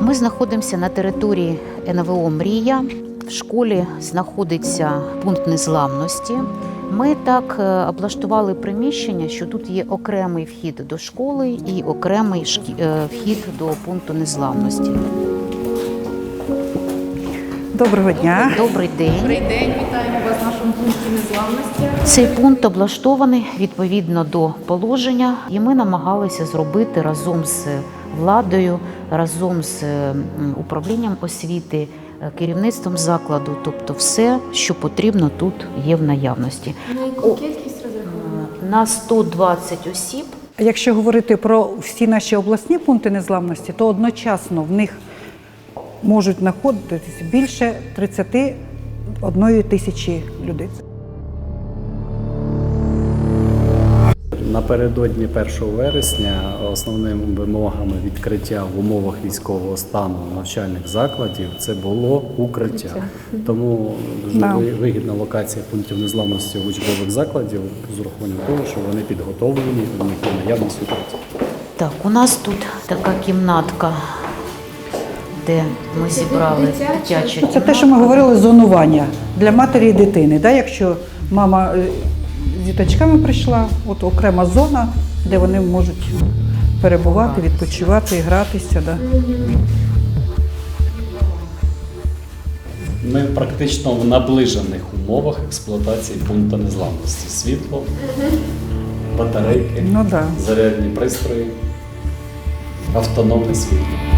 Ми знаходимося на території НВО Мрія. В школі знаходиться пункт незламності. Ми так е, облаштували приміщення, що тут є окремий вхід до школи і окремий е, вхід до пункту незламності. Доброго дня. Добрий день. Добрий день, вітаємо вас в нашому пункті незламності. Цей пункт облаштований відповідно до положення, і ми намагалися зробити разом з владою, разом з управлінням освіти, е, керівництвом закладу, тобто все, що потрібно тут є в наявності. На яку кількість розраховано? На 120 осіб Якщо говорити про всі наші обласні пункти незламності, то одночасно в них можуть знаходитись більше 31 тисячі людей. Напередодні 1 вересня основними вимогами відкриття в умовах військового стану навчальних закладів це було укриття. Тому дуже Да. вигідна локація пунктів незламності учбових закладів з урахуванням того, що вони підготовлені, у них є наявність укриття. так, у нас тут така кімнатка, де ми зібрали дитячу Ну, Це те, що ми говорили, зонування для матері і дитини. Да? Якщо мама е, з діточками прийшла, от окрема зона, де вони можуть перебувати, відпочивати, гратися. Да. Ми практично в наближених умовах експлуатації пункту незламності. Світло, батарейки, Ну да. зарядні пристрої, автономне світло.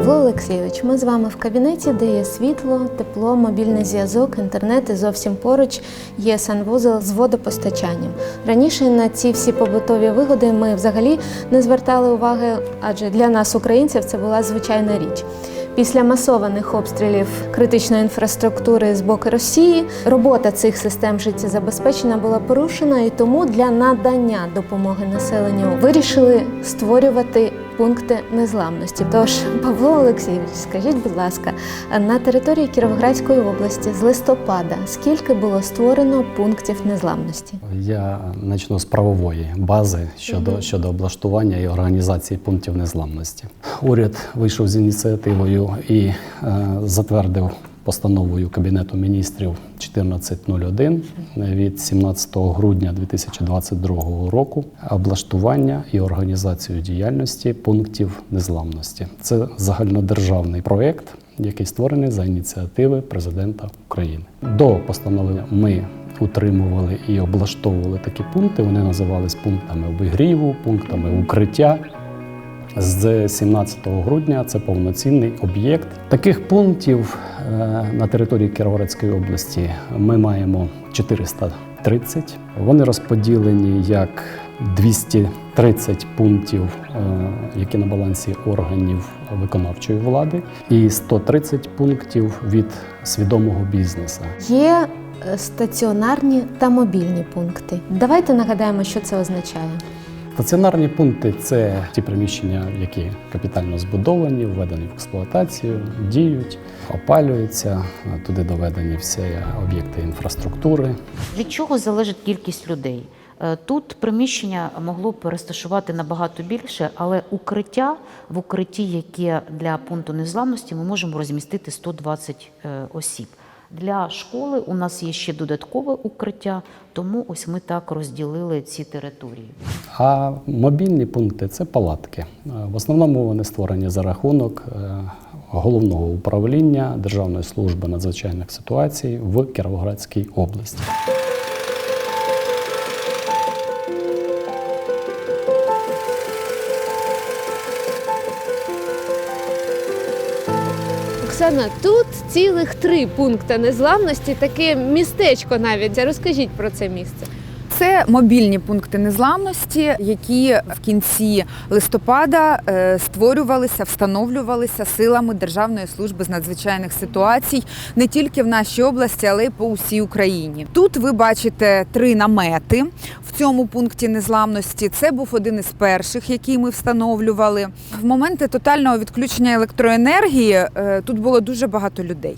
Павло Олексійович, ми з вами в кабінеті, де є світло, тепло, мобільний зв'язок, інтернет і зовсім поруч є санвузол з водопостачанням. Раніше на ці всі побутові вигоди ми взагалі не звертали уваги, адже для нас, українців, це була звичайна річ. Після масованих обстрілів критичної інфраструктури з боку Росії робота цих систем життєзабезпечення була порушена, і тому для надання допомоги населенню вирішили створювати пункти незламності. Тож, Павло Олексійович, скажіть, будь ласка, на території Кіровоградської області з листопада скільки було створено пунктів незламності? Я почну з правової бази щодо, щодо облаштування і організації пунктів незламності. Уряд вийшов з ініціативою і е, затвердив постановою Кабінету міністрів 1401 від 17 грудня 2022 року облаштування і організацію діяльності пунктів незламності. Це загальнодержавний проєкт, який створений за ініціативи президента України. До постанови ми утримували і облаштовували такі пункти. Вони називались пунктами обігріву, пунктами укриття. З 17 грудня це повноцінний об'єкт. Таких пунктів е, на території Кіровоградської області ми маємо 430. Вони розподілені як 230 пунктів, е, які на балансі органів виконавчої влади, і 130 пунктів від свідомого бізнесу. Є е, стаціонарні та мобільні пункти. Давайте нагадаємо, що це означає. Стаціонарні пункти це ті приміщення, які капітально збудовані, введені в експлуатацію, діють, опалюються. Туди доведені всі об'єкти інфраструктури. Від чого залежить кількість людей? Е, Тут приміщення могло б розташувати набагато більше, але укриття в укритті, яке для пункту незламності, ми можемо розмістити 120 е, осіб. Для школи у нас є ще додаткове укриття, тому ось ми так розділили ці території. А мобільні пункти це палатки. Е, В основному вони створені за рахунок е, головного управління Державної служби надзвичайних ситуацій в Кіровоградській області. Оксана, тут цілих три пункти незламності, таке містечко навіть. Розкажіть про це місце. Це мобільні пункти незламності, які в кінці листопада е, створювалися, встановлювалися силами Державної служби з надзвичайних ситуацій не тільки в нашій області, але й по усій Україні. Тут ви бачите три намети в цьому пункті незламності. Це був один із перших, який ми встановлювали. В моменти тотального відключення електроенергії е, тут було дуже багато людей.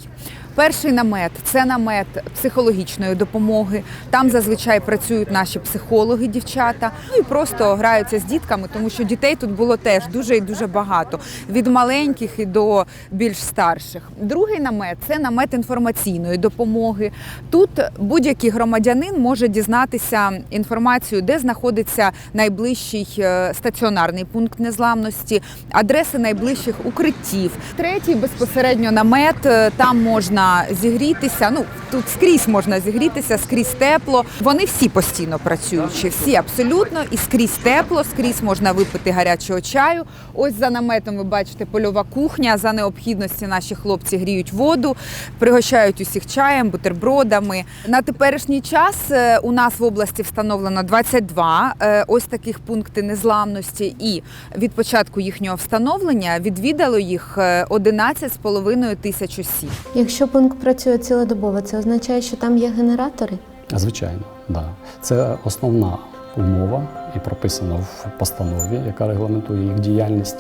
Перший намет це намет психологічної допомоги. Там зазвичай працюють наші психологи, дівчата, ну і просто граються з дітками, тому що дітей тут було теж дуже і дуже багато від маленьких і до більш старших. Другий намет це намет інформаційної допомоги. Тут будь-який громадянин може дізнатися інформацію, де знаходиться найближчий е, стаціонарний пункт незламності, адреси найближчих укриттів. Третій безпосередньо намет. е, Там можна зігрітися. Ну тут скрізь можна зігрітися, скрізь тепло. Вони всі постійно працюючі, всі абсолютно, і скрізь тепло, скрізь можна випити гарячого чаю. Ось за наметом ви бачите польова кухня. За необхідності наші хлопці гріють воду, пригощають усіх чаєм, бутербродами. На теперішній час е, у нас в області встановлено 22 е, ось таких пункти незламності, і від початку їхнього встановлення відвідало їх е, 11,5 тисяч осіб. Якщо пункт працює цілодобово, це означає, що там є генератори? Звичайно, да. Це основна умова і прописано в постанові, яка регламентує їх діяльність,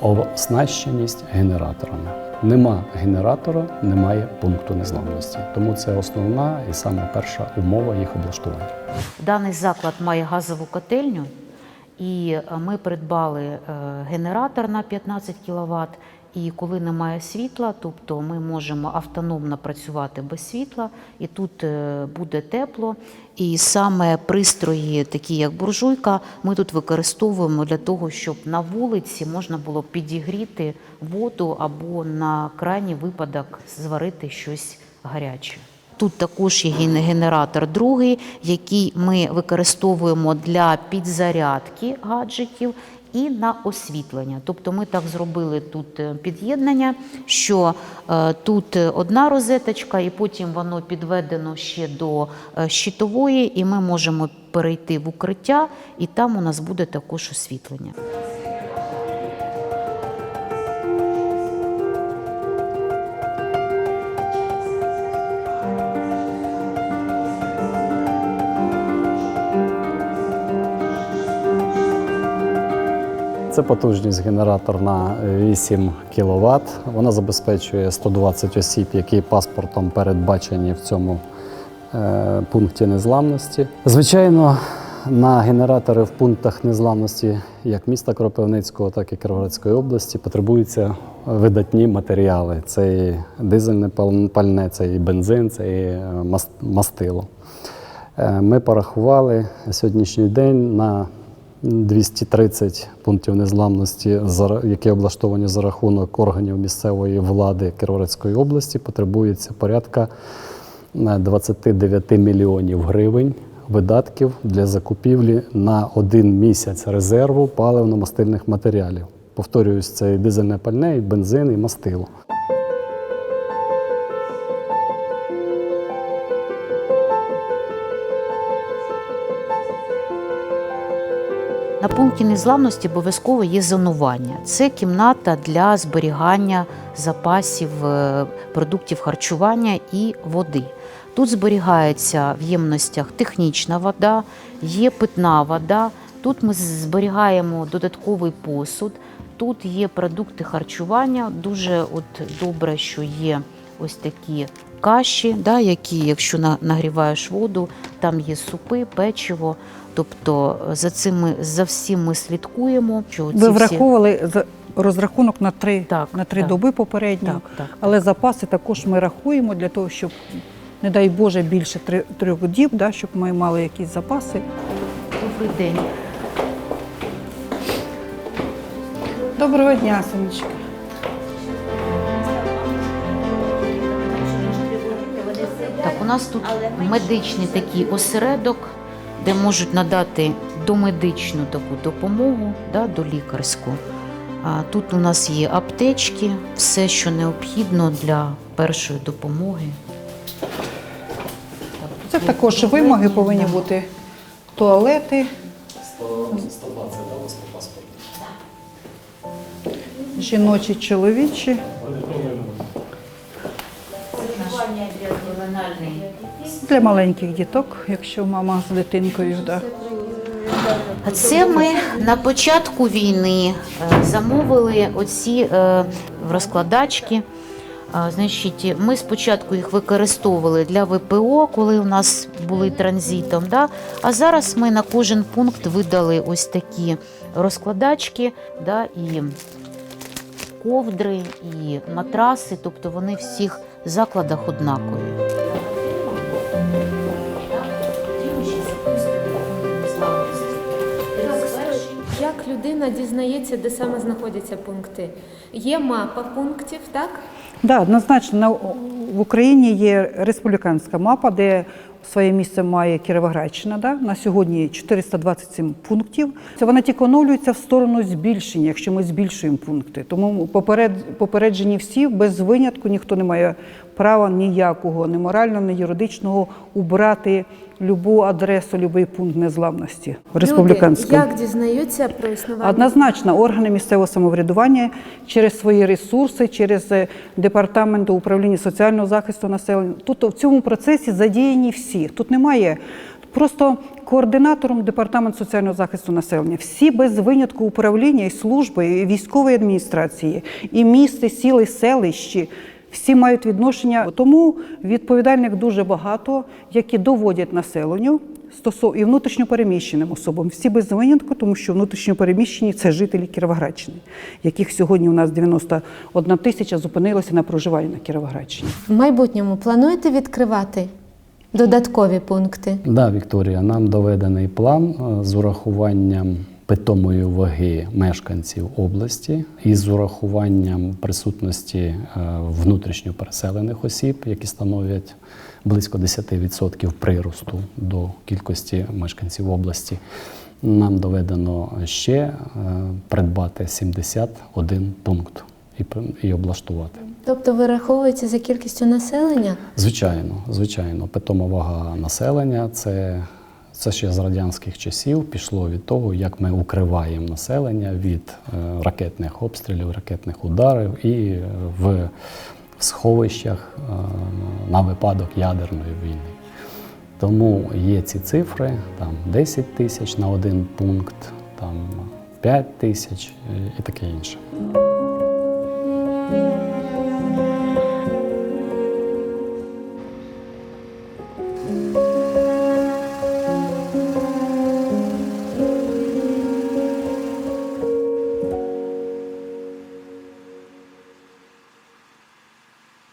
оснащеність генераторами. Нема генератора, немає пункту незламності. Тому це основна і саме перша умова їх облаштування. Даний заклад має газову котельню, і е, ми придбали е, генератор на 15 кВт. І коли немає світла, тобто ми можемо автономно працювати без світла, і тут е, буде тепло. І саме пристрої, такі як буржуйка, ми тут використовуємо для того, щоб на вулиці можна було підігріти воду або на крайній випадок зварити щось гаряче. Тут також є ген- генератор другий, який ми використовуємо для підзарядки гаджетів і на освітлення. Тобто ми так зробили тут е, під'єднання, що е, тут одна розеточка, і потім воно підведено ще до е, щитової, і ми можемо перейти в укриття, і там у нас буде також освітлення. Це потужність генератор на 8 кВт. Вона забезпечує 120 осіб, які паспортом передбачені в цьому е, пункті незламності. Звичайно, на генератори в пунктах незламності як міста Кропивницького, так і Кіровоградської області потребуються видатні матеріали. Це і дизельне пальне, це і бензин, це і е, мастило. Е, Ми порахували сьогоднішній день на 230 пунктів незламності, які облаштовані за рахунок органів місцевої влади Кіровоградської області, потребується порядка е, 29 мільйонів гривень видатків для закупівлі на один місяць резерву паливно-мастильних матеріалів. Повторююсь, це і дизельне пальне, і бензин, і мастило. На пункті незламності обов'язково є зонування. Це кімната для зберігання запасів е, продуктів харчування і води. Тут зберігається в ємностях технічна вода, є питна вода. Тут ми зберігаємо додатковий посуд. Тут є продукти харчування. Дуже от добре, що є ось такі каші, да, які, якщо нагріваєш воду, там є супи, печиво. Тобто е, за цим за всім ми слідкуємо. Що Ви всі- враховували розрахунок на три, Так, на три так. доби попередньо, Так, так. але запаси також ми рахуємо для того, щоб, не дай Боже, більше три- трьох діб, да, щоб ми мали якісь запаси. Добрий день. Доброго дня, сонечки. Нас тут медичний такий осередок, де можуть надати домедичну таку допомогу, да, долікарську. А тут у нас є аптечки, все, що необхідно для першої допомоги. Це також вимоги повинні бути туалети, 120 дали по паспорту. жіночі, чоловічі. Для маленьких діток, якщо мама з дитинкою. Да. Це ми на початку війни е, замовили оці е, розкладачки. Значить, ми спочатку їх використовували для ВПО, коли у нас були транзитом. Да? А зараз ми на кожен пункт видали ось такі розкладачки, да? і ковдри, і матраси, тобто вони в всіх закладах однакові. Людина дізнається, де саме знаходяться пункти? Є мапа пунктів, так? Да, однозначно на, в Україні є республіканська мапа, де своє місце має Кіровоградщина. Да? На сьогодні 427 пунктів. Це вона тільки оновлюється в сторону збільшення, якщо ми збільшуємо пункти. Тому поперед, попереджені всі без винятку ніхто не має права ніякого, ні морального, ні юридичного убрати любу адресу, будь-який пункт незламності в республіканському. Люди як дізнаються про існування? Однозначно, органи місцевого самоврядування через свої ресурси, через е, департамент управління соціального захисту населення. Тут в цьому процесі задіяні всі. Тут немає просто координатором департамент соціального захисту населення. Всі без винятку управління і служби, і військової адміністрації, і місти, сіли, селищі. Всі мають відношення, тому відповідальних дуже багато, які доводять населенню стосов і внутрішньопереміщеним особам. Всі без винятку, тому що внутрішньопереміщені це жителі Кіровоградщини, яких сьогодні у нас 91 тисяча зупинилося на проживанні на Кіровоградщині. В майбутньому плануєте відкривати додаткові пункти? Да, Вікторія, нам доведений план е, з урахуванням питомої ваги мешканців області і з урахуванням присутності е, внутрішньо переселених осіб, які становлять близько 10% приросту до кількості мешканців області. Нам доведено ще е, придбати 71 пункт і, і облаштувати. Тобто вираховується за кількістю населення? Звичайно, звичайно, питома вага населення це, це ще з радянських часів пішло від того, як ми укриваємо населення від е, ракетних обстрілів, ракетних ударів і е, в, сховищах е, на випадок ядерної війни. Тому є ці цифри, там 10 тисяч на один пункт, там 5 тисяч і таке інше.